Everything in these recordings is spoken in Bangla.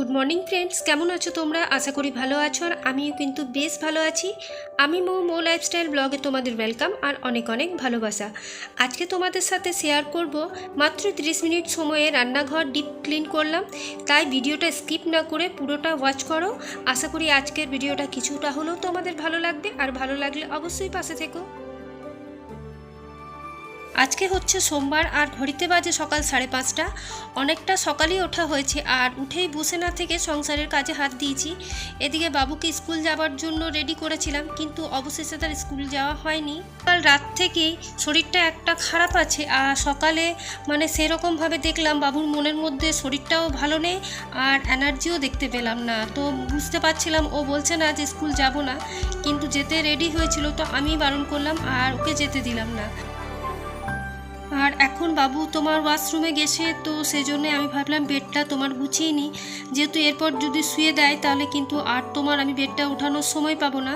গুড মর্নিং ফ্রেন্ডস, কেমন আছো তোমরা? আশা করি ভালো আছো আর আমিও কিন্তু বেশ ভালো আছি। আমি মো মো লাইফস্টাইল ব্লগে তোমাদের ওয়েলকাম আর অনেক অনেক ভালোবাসা। আজকে তোমাদের সাথে শেয়ার করব মাত্র 30 মিনিট সময়ে রান্নাঘর ডিপ ক্লিন করলাম। তাই ভিডিওটা স্কিপ না করে পুরোটা ওয়াচ করো। আশা করি আজকের ভিডিওটা কিছুটা হলেও তোমাদের ভালো লাগবে আর ভালো লাগলে অবশ্যই পাশে থেকো। আজকে হচ্ছে সোমবার আর ঘড়িতে বাজে সকাল সাড়ে পাঁচটা। অনেকটা সকালেই ওঠা হয়েছে আর উঠেই বসে না থেকে সংসারের কাজে হাত দিয়েছি। এদিকে বাবুকে স্কুল যাওয়ার জন্য রেডি করেছিলাম, কিন্তু অবশেষে তার স্কুল যাওয়া হয়নি। কাল রাত থেকেই শরীরটা একটা খারাপ আছে আর সকালে মানে সেরকমভাবে দেখলাম বাবুর মনের মধ্যে শরীরটাও ভালো নেই আর এনার্জিও দেখতে পেলাম না। তো বুঝতে পারছিলাম ও বলছে না যে স্কুল যাব না, কিন্তু যেতে রেডি হয়েছিল তো আমি বারণ করলাম আর ওকে যেতে দিলাম না। এখন বাবু তোমার ওয়াশরুমে গেছে, তো সেই জন্য আমি ভাবলাম বেডটা তোমার গুছিয়ে নিই। যেহেতু এরপর যদি শুয়ে দেয়, তাহলে কিন্তু আর তোমার আমি বেডটা ওঠানোর সময় পাবো না।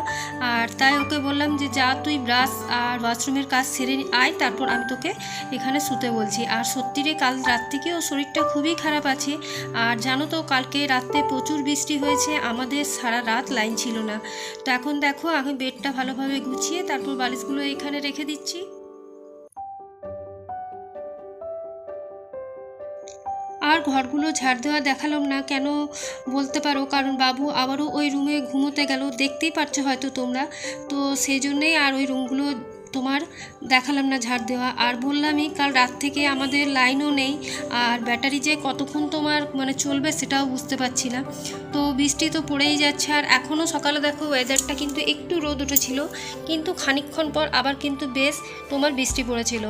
আর তাই ওকে বললাম যে, যা তুই ব্রাশ আর ওয়াশরুমের কাজ সেরে আয়, তারপর আমি তোকে এখানে শুতে বলছি। আর সত্যি রে, কাল রাত থেকে ওর শরীরটা খুবই খারাপ আছে। আর জানো তো, কালকে রাতে প্রচুর বৃষ্টি হয়েছে, আমাদের সারা রাত লাইন ছিল না। তো এখন দেখো, আমি বেডটা ভালোভাবে গুছিয়ে, তারপর বালিশগুলো এখানে রেখে দিচ্ছি। আর ঘরগুলো ঝাড় দেওয়া দেখালাম না, কেন বলতে পারো? কারণ বাবু আবারও ওই রুমে ঘুমোতে গেল, দেখতেই পারছ হয়তো তোমরা। তো সেই জন্যেই আর ওই রুমগুলো তোমার দেখালাম না ঝাড় দেওয়া। আর বললামই, কাল রাত থেকে আমাদের লাইনও নেই, আর ব্যাটারি যে কতক্ষণ তোমার মানে চলবে সেটাও বুঝতে পারছি না। তো বৃষ্টি তো পড়েই যাচ্ছে, আর এখনও সকালে দেখো ওয়েদারটা কিন্তু একটু রোদ উঠেছিল, কিন্তু খানিকক্ষণ পর আবার কিন্তু বেশ তোমার বৃষ্টি পড়েছিল।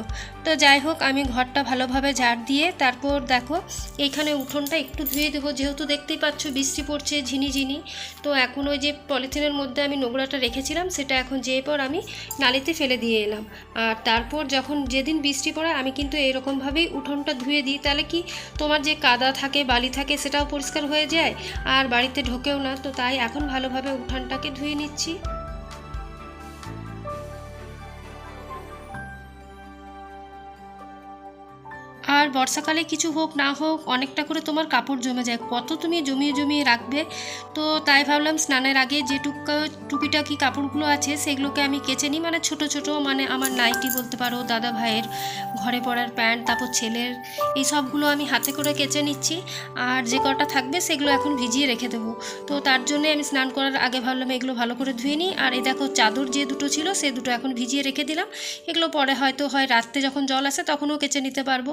তো যাই হোক, আমি ঘরটা ভালোভাবে ঝাড় দিয়ে তারপর দেখো, এইখানে উঠোনটা একটু ধুয়ে দেবো। যেহেতু দেখতেই পাচ্ছ বৃষ্টি পড়ছে ঝিনি ঝিনি, তো এখন ওই যে পলিথিনের মধ্যে আমি নোংরাটা রেখেছিলাম, সেটা এখন যেয়ে পর আমি নালিতে ফেলে দিয়ে এলাম। আর তারপর যখন যেদিন বৃষ্টি পড়ে, আমি কিন্তু এরকমভাবেই উঠোনটা ধুয়ে দিই। তাহলে কি তোমার যে কাদা থাকে, বালি থাকে, সেটাও পরিষ্কার হয়ে যায়? আর বাড়িতে ঢোকেও না, তো তাই এখন ভালোভাবে উঠানটাকে ধুয়ে নিচ্ছি। বর্ষাকালে কিছু হোক, না হোক, অনেকটা করে তোমার কাপড় জমে যায়। কত তুমি জমিয়ে জমিয়ে রাখবে? তো তাই ভাবলাম স্নানের আগে যে টুকা টুকিটাকি কাপড়গুলো আছে, সেগুলোকে আমি কেচে নিই। মানে ছোট ছোট মানে আমার নাইটি বলতে পারো, দাদা ভাইয়ের ঘরে পড়ার প্যান্ট, তারপর ছেলের, এই সবগুলো আমি হাতে করে কেচে নিচ্ছি। আর যে কটা থাকবে, সেগুলো এখন ভিজিয়ে রেখে দেবো। তো তার জন্যে আমি স্নান করার আগে ভাবলাম এগুলো ভালো করে ধুয়ে নিই। আর এই দেখো চাদর যে দুটো ছিল, সে দুটো এখন ভিজিয়ে রেখে দিলাম। এগুলো পরে হয়তো হয় রাত্রে যখন জল আসে, তখনও কেচে নিতে পারব।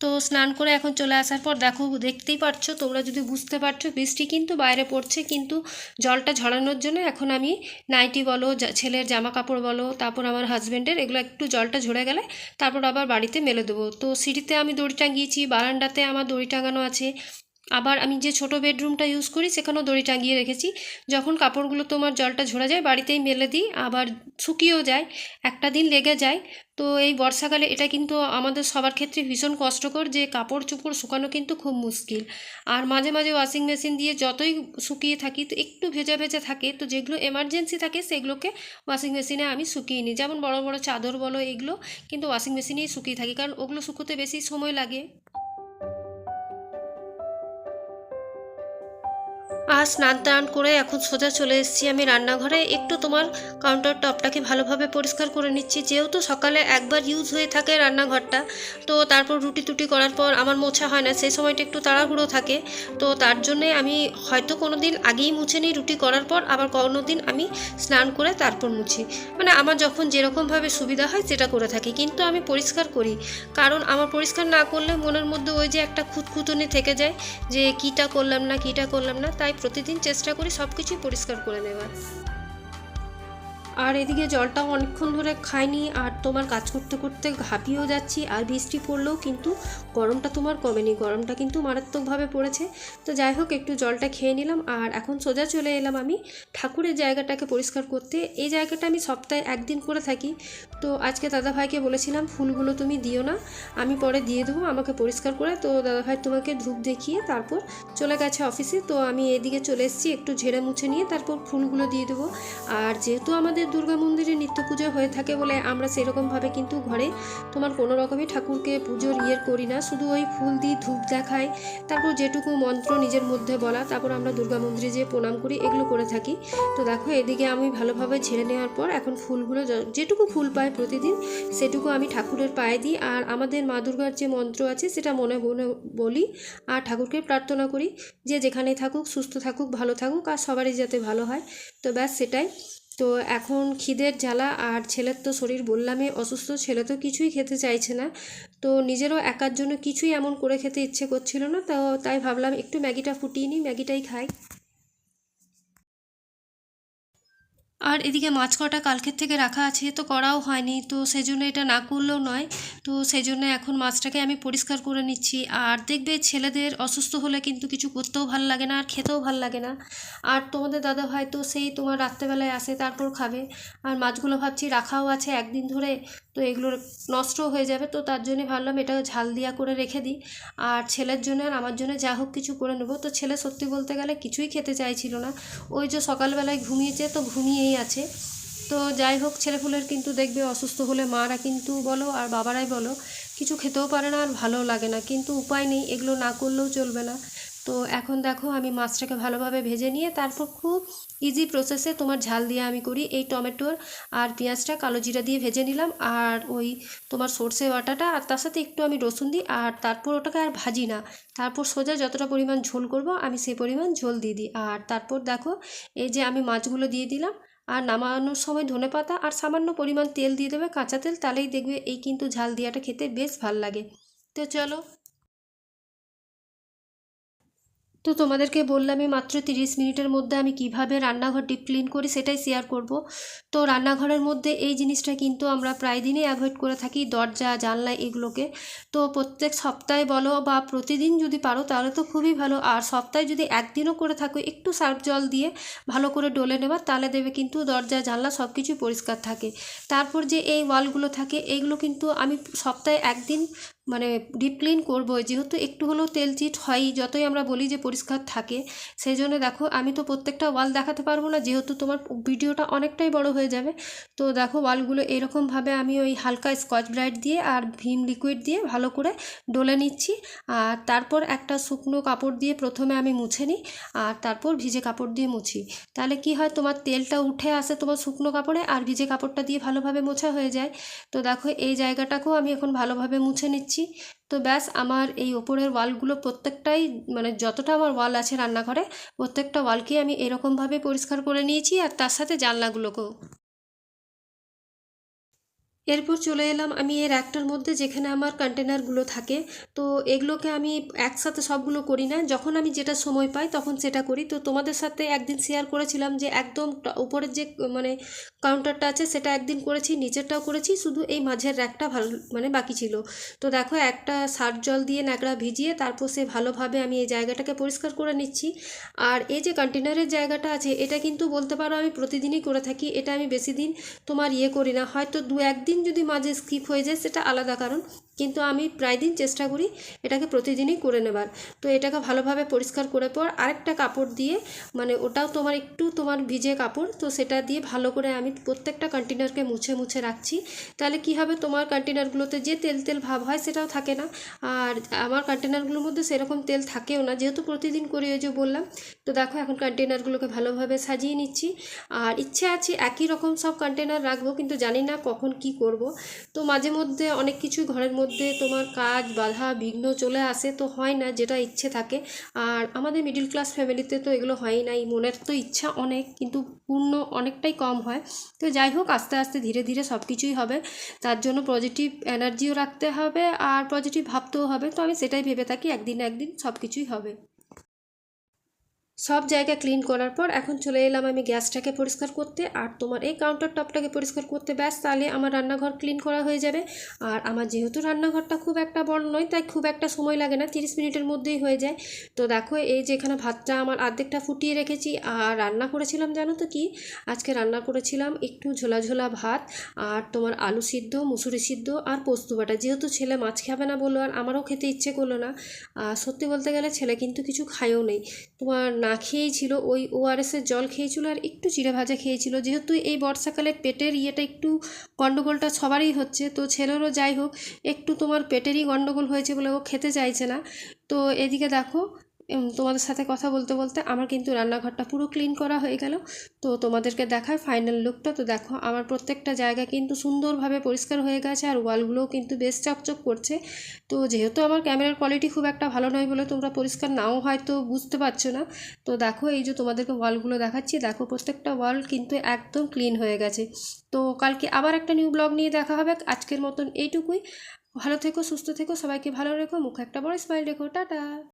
তো স্নান করে এখন চলে আসার পর দেখো, দেখতেই পারছ, তোমরা যদি বুঝতে পারছ, বৃষ্টি কিন্তু বাইরে পড়ছে, কিন্তু জলটা ঝরানোর জন্য এখন আমি নাইটি বলো ছেলের জামা কাপড় বলো, তারপর আমার হাজব্যান্ডের এগুলো একটু জলটা ঝরে গেলে তারপর আবার বাড়িতে মেলে দেবো। তো সিঁড়িতে আমি দড়ি টাঙিয়েছি, বারান্দাতে আমার দড়ি টাঙানো আছে আবার আমি যে ছোট বেডরুমটা ইউজ করি, সেখানেও দড়ি টাঙিয়ে রেখেছি। যখন কাপড়গুলো তোমার জলটা ঝরে যায়, বাড়িতেই মেলে দিই, আবার শুকিয়েও যায়, একটা দিন লেগে যায়। তো এই বর্ষাকালে এটা কিন্তু আমাদের সবার ক্ষেত্রে ভীষণ কষ্টকর যে কাপড় চোপড় শুকানো কিন্তু খুব মুশকিল। আর মাঝে মাঝে ওয়াশিং মেশিন দিয়ে যতই শুকিয়ে থাকি, তো একটু ভেজা ভেজা থাকে, তো যেগুলো এমার্জেন্সি থাকে, সেগুলোকে ওয়াশিং মেশিনে আমি শুকিয়ে নিই। যেমন বড় বড় চাদর বলো, এগুলো কিন্তু ওয়াশিং মেশিনেই শুকিয়ে থাকি, কারণ ওগুলো শুকোতে বেশি সময় লাগে। আর স্নান টান করে এখন সোজা চলে এসেছি আমি রান্নাঘরে। একটু তোমার কাউন্টার টপটাকে ভালোভাবে পরিষ্কার করে নিচ্ছি। যেহেতু সকালে একবার ইউজ হয়ে থাকে রান্নাঘরটা, তো তারপর রুটি টুটি করার পর আমার মোছা হয় না, সেই সময়টা একটু তাড়াহুড়ো থাকে। তো তার জন্যে আমি হয়তো কোনো দিন আগেই মুছে নিই রুটি করার পর, আবার কোনো দিন আমি স্নান করে তারপর মুছি। মানে আমার যখন যেরকমভাবে সুবিধা হয় সেটা করে থাকি, কিন্তু আমি পরিষ্কার করি। কারণ আমার পরিষ্কার না করলে মনের মধ্যে ওই যে একটা খুঁতখুতুনি থেকে যায় যে, কীটা করলাম না, কীটা করলাম না? তাই প্রতিদিন চেষ্টা করি সব কিছুই পরিষ্কার করে নেওয়ার আর এদিকে জলটাও অনেকক্ষণ ধরে খাইনি আর তোমার কাজ করতে করতে ঘাপিয়েও যাচ্ছি, আর বৃষ্টি পড়লেও কিন্তু গরমটা তোমার কমেনি, গরমটা কিন্তু মারাত্মকভাবে পড়েছে। তো যাই হোক, একটু জলটা খেয়ে নিলাম, আর এখন সোজা চলে এলাম আমি ঠাকুরের জায়গাটাকে পরিষ্কার করতে। এই জায়গাটা আমি সপ্তাহে একদিন করে থাকি। তো আজকে দাদাভাইকে বলেছিলাম, ফুলগুলো তুমি দিও না, আমি পরে দিয়ে দেবো, আমাকে পরিষ্কার করে। তো দাদাভাই তোমাকে ধূপ দেখিয়ে তারপর চলে গেছে অফিসে। তো আমি এদিকে চলে এসেছি, একটু ঝেড়ে মুছে নিয়ে তারপর ফুলগুলো দিয়ে দেবো। আর যেহেতু আমাদের দুর্গা মন্দিরে নিত্য পুজো হয়ে থাকে বলে আমরা সেরকমভাবে কিন্তু ঘরে তোমার কোনো রকমই ঠাকুরকে পুজোর ইয়ের করি না। শুধু ওই ফুল দিয়ে ধূপ দেখাই, তারপর যেটুকু মন্ত্র নিজের মধ্যে বলা, তারপর আমরা দুর্গা মন্দিরে যেয়ে প্রণাম করি, এগুলো করে থাকি। তো দেখো, এদিকে আমি ভালোভাবে ঝেড়ে নেওয়ার পর এখন ফুলগুলো যেটুকু ফুল পাই প্রতিদিন, সেটুকু আমি ঠাকুরের পায়ে দিই। আর আমাদের মা দুর্গার যে মন্ত্র আছে, সেটা মনে মনে বলি আর ঠাকুরকে প্রার্থনা করি যে যেখানেই থাকুক, সুস্থ থাকুক, ভালো থাকুক আর সবারই যাতে ভালো হয়। তো ব্যাস সেটাই। তো এখন খিদের জ্বালা আর ছেলের তো শরীর বললামই, অসুস্থ ছেলে তো কিছুই খেতে চাইছে না। তো নিজেরও একার জন্য কিছুই এমন করে খেতে ইচ্ছে করছিল না, তো তাই ভাবলাম একটু ম্যাগিটা ফুটিয়ে নিই, ম্যাগিটাই খাই। আর এদিকে মাছ কটা কালকের থেকে রাখা আছে, তো করাও হয়নি, তো সেই জন্য এটা না করলেও নয়। তো সেই জন্য এখন মাছটাকে আমি পরিষ্কার করে নিচ্ছি। আর দেখবে ছেলেদের অসুস্থ হলে কিন্তু কিছু করতেও ভালো লাগে না, আর খেতেও ভালো লাগে না। আর তোমাদের দাদা হয়তো সেই তোমার রাত্রেবেলায় আসে, তারপর খাবে। আর মাছগুলো ভাবছি রাখাও আছে একদিন ধরে। তো এগুলো নষ্ট হয়ে যাবে। তো তার জন্যে ভাবলাম এটা ঝাল দিয়া করে রেখে দিই। আর ছেলের জন্য আর আমার জন্য যা হোক কিছু করে নেব। তো ছেলে সত্যি বলতে গেলে কিছুই খেতে চাইছিল না। ওই যে সকালবেলায় ঘুমিয়েছে তো ঘুমিয়েই আছে। তো যাই হোক ছেলেপুলের কিন্তু দেখবে অসুস্থ হলে মারা কিন্তু বলো আর বাবারাই বলো, কিছু খেতেও পারে না আর ভালোও লাগে না। কিন্তু উপায় নেই, এগুলো না করলেও চলবে না। তো এখন দেখো আমি মাছটাকে ভালোভাবে ভেজে নিয়ে তারপর খুব ইজি প্রসেসে তোমার ঝাল দিয়ে আমি করি এই টমেটোর আর পেঁয়াজটা কালো জিরা দিয়ে ভেজে নিলাম আর ওই তোমার সর্ষে বাটাটা আর তার সাথে একটু আমি রসুন দিই আর তারপর ওটাকে আর ভাজি না। তারপর সোজা যতটা পরিমাণ ঝোল করব আমি সেই পরিমাণ ঝোল দিয়ে দিই। আর তারপর দেখো এই যে আমি মাছগুলো দিয়ে দিলাম আর নামানোর সময় ধনে পাতা আর সামান্য পরিমাণ তেল দিয়ে দেবে কাঁচা তেল, তাহলেই দেখবে এই কিন্তু ঝাল দিয়াটা খেতে বেশ ভালো লাগে। তো চলো তো তোমাদেরকে বললামই মাত্র তিরিশ মিনিটের মধ্যে আমি কীভাবে রান্নাঘর ডিপ ক্লিন করি সেটাই শেয়ার করব। তো রান্নাঘরের মধ্যে এই জিনিসটা কিন্তু আমরা প্রায় দিনই অ্যাভয়েড করে থাকি, দরজা, জানলা এগুলোকে। তো প্রত্যেক সপ্তাহে বলো বা প্রতিদিন যদি পারো তাহলে তো খুবই ভালো। আর সপ্তাহে যদি একদিনও করে থাকো একটু সার্ফ জল দিয়ে ভালো করে ডলে নেবা তাহলে দেবে কিন্তু দরজা, জানলা সব কিছুই পরিষ্কার থাকে। তারপর যে এই ওয়ালগুলো থাকে এইগুলো কিন্তু আমি সপ্তাহে একদিন মানে ডিপ ক্লিন করব, যেহেতু একটু হলেও তেল চিট হয়ই, যতই আমরা বলি যে পরিষ্কার থাকে, সেই জন্য দেখো আমি তো প্রত্যেকটা ওয়াল দেখাতে পারব না, যেহেতু তোমার ভিডিওটা অনেকটাই বড় হয়ে যাবে। তো দেখো ওয়ালগুলো এরকমভাবে আমি ওই হালকা স্কচ ব্রাইট দিয়ে আর ভিম লিকুইড দিয়ে ভালো করে ডলে নিচ্ছি। আর তারপর একটা শুকনো কাপড় দিয়ে প্রথমে আমি মুছে নিই, আর তারপর ভিজে কাপড় দিয়ে মুছি। তাহলে কি হয়, তোমার তেলটা উঠে আসে তোমার শুকনো কাপড়ে, আর ভিজে কাপড়টা দিয়ে ভালোভাবে মোছা হয়ে যায়। তো দেখো এই জায়গাটাকেও আমি এখন ভালোভাবে মুছে নিচ্ছি। তো ব্যাস আমার এই ওপরের ওয়ালগুলো প্রত্যেকটাই মানে যতটা আমার ওয়াল আছে রান্নাঘরে, প্রত্যেকটা ওয়ালকেই আমি এরকমভাবে পরিষ্কার করে নিয়েছি আর তার সাথে জানলাগুলোকেও। এরপর চলে এলাম আমি এর একটার মধ্যে যেখানে আমার কন্টেনারগুলো থাকে। তো এগুলোকে আমি একসাথে সবগুলো করি না, যখন আমি যেটা সময় পাই তখন সেটা করি। তো তোমাদের সাথে একদিন শেয়ার করেছিলাম যে একদম উপরের যে মানে কাউন্টারটা আছে, সেটা একদিন করেছি নিচেরটাও করেছি, শুধু এই মাঝের র্যাকটা ভালো মানে বাকি ছিল। তো দেখো, একটা সার জল দিয়ে ন্যাকড়া ভিজিয়ে তারপর সে ভালোভাবে আমি এই জায়গাটাকে পরিষ্কার করে নিচ্ছি। আর এই যে কন্টেনারের জায়গাটা আছে, এটা কিন্তু বলতে পারো আমি প্রতিদিনই করে থাকি, এটা আমি বেশি দিন তোমার ইয়ে করি না। হয়তো দু একদিন যদি মাঝে স্কিপ হয়ে যায়, সেটা আলাদা কারণ। কিন্তু আমি প্রায় দিন চেষ্টা করি এটাকে প্রতিদিনই করে নেবার। তো এটাকে ভালোভাবে পরিষ্কার করে পর আরেকটা কাপড় দিয়ে মানে ওটাও তোমার একটু তোমার ভিজে কাপড়, তো সেটা দিয়ে ভালো করে আমি প্রত্যেকটা কন্টেনারকে মুছে মুছে রাখছি। তাহলে কি হবে তোমার কন্টেনারগুলোতে যে তেল তেল ভাব হয় সেটাও থাকে না। আর আমার কন্টেনারগুলোর মধ্যে সেরকম তেল থাকেও না, যেহেতু প্রতিদিন করি ওই যে বললাম। তো দেখো এখন কন্টেনারগুলোকে ভালোভাবে সাজিয়ে নিচ্ছি। আর ইচ্ছে আছে একই রকম সব কন্টেনার রাখব, কিন্তু জানি না কখন কি করব। তো মাঝে মধ্যে অনেক কিছু ঘরের মধ্যে তোমার কাজ, বাধা, বিঘ্ন চলে আসে তো হয় না, যেটা ইচ্ছে থাকে। আর আমাদের মিডিল ক্লাস ফ্যামিলিতে তো এগুলো হয় নাই, মনের তো ইচ্ছা অনেক, কিন্তু পূর্ণ অনেকটাই কম হয়। তো যাই হোক, আস্তে আস্তে ধীরে ধীরে সব কিছুই হবে। তার জন্য পজিটিভ এনার্জিও রাখতে হবে, আর পজিটিভ ভাবতেও হবে। তো আমি সেটাই ভেবে থাকি, একদিন একদিন সব কিছুই হবে। সব জায়গা ক্লিন করার পর এখন চলে এলাম আমি গ্যাসটাকে পরিষ্কার করতে। আর তোমার এই কাউন্টার টপটাকে পরিষ্কার করতে ব্যাস, তাহলে আমার রান্নাঘর ক্লিন করা হয়ে যাবে। আর আমার যেহেতু রান্নাঘরটা খুব একটা বড় নয়, তাই খুব একটা সময় লাগে না, তিরিশ মিনিটের মধ্যেই হয়ে যায়। তো দেখো, এই যে এখানে ভাতটা আমার অর্ধেকটা ফুটিয়ে রেখেছি। আর রান্না করেছিলাম জানো তো কি? আজকে রান্না করেছিলাম একটু ঝোলা ঝোলা ভাত, আর তোমার আলু সিদ্ধ, মুসুরি সিদ্ধ, আর পোস্ত বাটা। যেহেতু ছেলে মাছ খাবে না বলল, আর আমারও খেতে ইচ্ছে করল না। আর সত্যি বলতে গেলে ছেলে কিন্তু কিছু খায়ও নেই। তোমার খেয়েই ছিল ওই ওআরএসের জল খেয়েছিল আর একটু চিড়ে ভাজা খেয়েছিল। যেহেতু এই বর্ষাকালে পেটের ইয়েটা একটু গণ্ডগোলটা সবারই হচ্ছে, তো ছেলেরও যাই হোক, একটু তোমার পেটেরই গণ্ডগোল হয়েছে বলে ও খেতে চাইছে না। তো এদিকে দেখো তোমাদের সাথে কথা বলতে বলতে আমার কিন্তু রান্নাঘরটা পুরো ক্লিন করা হয়ে গেল। তো তোমাদেরকে দেখায় ফাইনাল লুকটা তো দেখো, আমার প্রত্যেকটা জায়গা কিন্তু সুন্দরভাবে পরিষ্কার হয়ে গেছে আর ওয়ালগুলোও কিন্তু বেশ চকচক করছে। তো যেহেতু আমার ক্যামেরার কোয়ালিটি খুব একটা ভালো নয় বলে তোমরা পরিষ্কার নাও হয়তো বুঝতে পারছ না। তো দেখো, এই যে তোমাদেরকে ওয়ালগুলো দেখাচ্ছি, দেখো প্রত্যেকটা ওয়াল কিন্তু একদম ক্লিন হয়ে গেছে। তো কালকে আবার একটা নিউ ব্লগ নিয়ে দেখা হবে। আজকের মতন এইটুকুই। ভালো থেকো, সুস্থ থেকো, সবাইকে ভালো রেখো, মুখে একটা বড় স্মাইল রেখো। টাটা!